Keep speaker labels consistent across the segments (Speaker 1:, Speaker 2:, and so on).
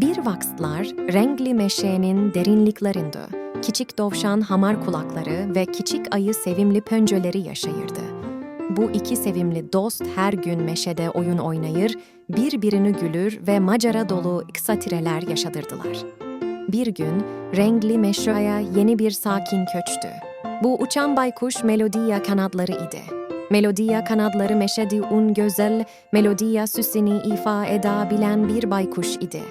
Speaker 1: Bir vakslar renkli meşenin derinliklerinde küçük dovşan hamar kulakları ve küçük ayı sevimli pönceleri yaşayırdı. Bu iki sevimli dost her gün meşede oyun oynayır, birbirini gülür ve macara dolu iksatireler yaşadırdılar. Bir gün renkli meşraya yeni bir sakin köçtü. Bu uçan baykuş Melodiya kanatları idi. Melodiya kanatları meşedi un güzel, melodiya süsini ifa edebilen bir baykuş idi.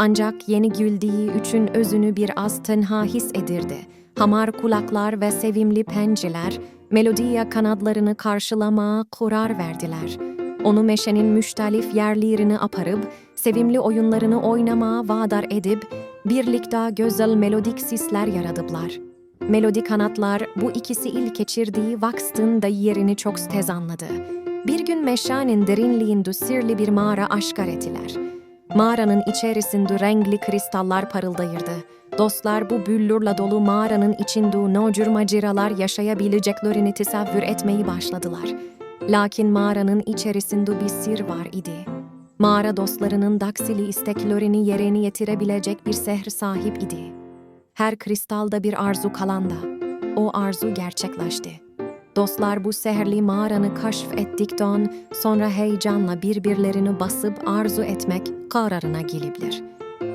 Speaker 1: Ancak yeni güldüğü üçün özünü bir az tenha his edirdi. Hamar kulaklar ve sevimli penceler, melodiya kanatlarını karşılama kurar verdiler. Onu meşenin müştelif yerlerini aparıp, sevimli oyunlarını oynamaya vadar edip, birlikte güzel melodik sisler yaradıblar. Melodi kanatlar bu ikisi ilk geçirdiği vakstın da yerini çok tez anladı. Bir gün meşanin derinliğinde sirli bir mağara aşkar ettiler. Mağaranın içerisinde renkli kristallar parıldayırdı. Dostlar bu büllürle dolu mağaranın içinde nocur maceralar yaşayabileceklerini tesavvür etmeyi başladılar. Lakin mağaranın içerisinde bir sır var idi. Mağara dostlarının daksili isteklerini yerine getirebilecek bir sehr sahip idi. Her kristalda bir arzu kalanda. O arzu gerçekleşti. Dostlar bu seherli mağaranı kaşf ettikten sonra heyecanla birbirlerini basıp arzu etmek kararına geliblir.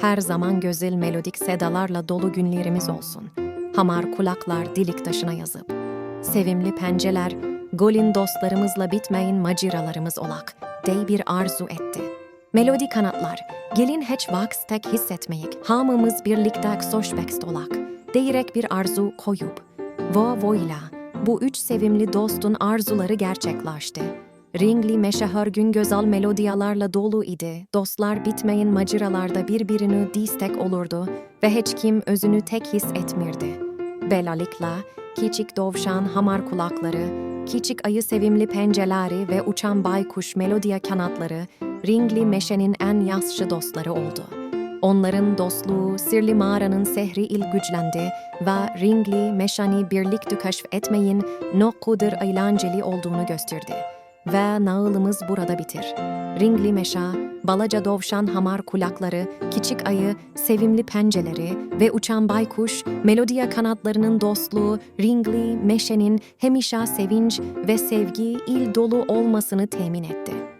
Speaker 1: Her zaman güzel melodik sedalarla dolu günlerimiz olsun. Hamar kulaklar dilik taşına yazıp. Sevimli penceler, golin dostlarımızla bitmeyin maciralarımız olak, dey bir arzu etti. Melodi kanatlar, gelin hiç vaks tek hissetmeyik, hamımız birlikte soşbekst olak, değirek bir arzu koyup. Vo voyla, bu üç sevimli dostun arzuları gerçekleşti. Ringli meşe her gün güzel melodiyalarla dolu idi. Dostlar bitmeyin maciralarda birbirini distek olurdu ve hiç kim özünü tek his etmirdi. Belalikla, küçük dovşan hamar kulakları, küçük ayı sevimli penceleri ve uçan baykuş melodiya kanatları, Ringli meşenin en yaşlı dostları oldu. Onların dostluğu sirli mağaranın sehri il güçlendi ve Ringli meşani birlikte keşf etmeyin ne kadar eğlenceli olduğunu gösterdi. Ve nağılımız burada bitir. Ringli meşa, balaca dovşan hamar kulakları, küçük ayı, sevimli penceleri ve uçan baykuş, melodiya kanatlarının dostluğu, Ringli meşenin hemişa sevinç ve sevgi il dolu olmasını temin etti.